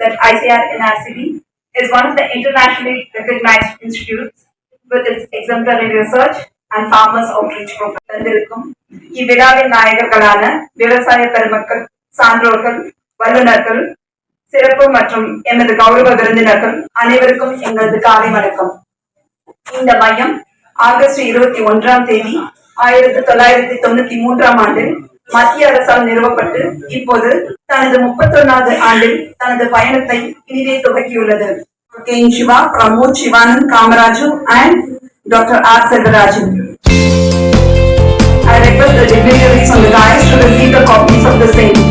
that ICR NRCB is one of the internationally recognized institutes with its exemplary research and farmers outreach program. தந்திருக்கும் இவ்விழாவின் நாயகர்களான விவசாய பெருமக்கள் சான்றோர்கள் வல்லுநர்கள் சிறப்பு மற்றும் எமது கௌரவ விருந்தினர்கள் அனைவருக்கும் எங்களது காலை வணக்கம் இந்த மையம் ஆகஸ்ட் இருபத்தி ஒன்றாம் தேதி ஆயிரத்தி தொள்ளாயிரத்தி தொண்ணூத்தி மூன்றாம் ஆண்டு மத்திய அரசால் நிறுவப்பட்டு இப்போது தனது முப்பத்தொன்னாவது ஆண்டில் தனது பயணத்தை இனிதே துவக்கியுள்ளது. K. Siva Pramod Sivanand Kamaraju and doctor R. Selvarajan I request the dignitaries on the dais to receive the copies of the same.